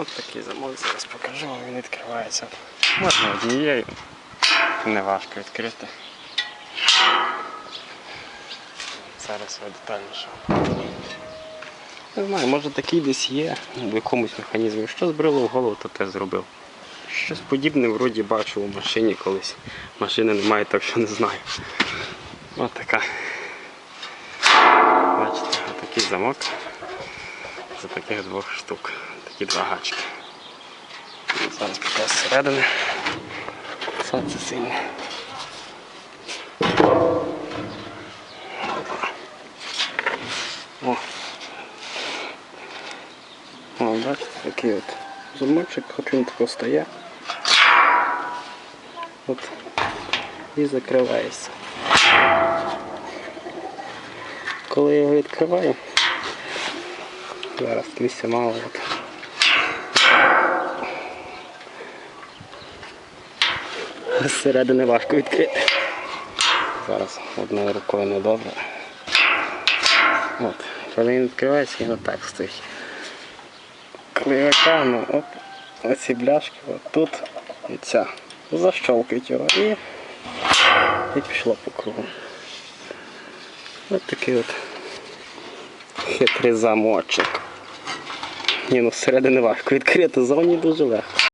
От такий замок, зараз покажу, він відкривається. Можна однією. Не важко відкрити. Зараз я детальніше. Не знаю, може такий десь є в якомусь механізмі. Що збрило в голову, то те зробив. Щось подібне вроді бачив у машині колись. Машини немає, так що не знаю. Ось така. Бачите, отакий замок за таких двох штук. Такі два гачки. Зараз покажу зсередини. Сонце сильне. О. О, бачите, такий от замочок, хоч він тако стає. От. І закривається. Коли я його відкриваю, зараз місця мало. От. Зсередини важко відкрити. Зараз одною рукою недобре. От. Коли він відкривається, він отак стоїть. Коли я тягну, оп, оці бляшки, от тут і ця. Защолкають його і, і пішло по кругу. Ось такий от хитрий замочок. Ні, ну всередини важко відкрити, зовні дуже легко.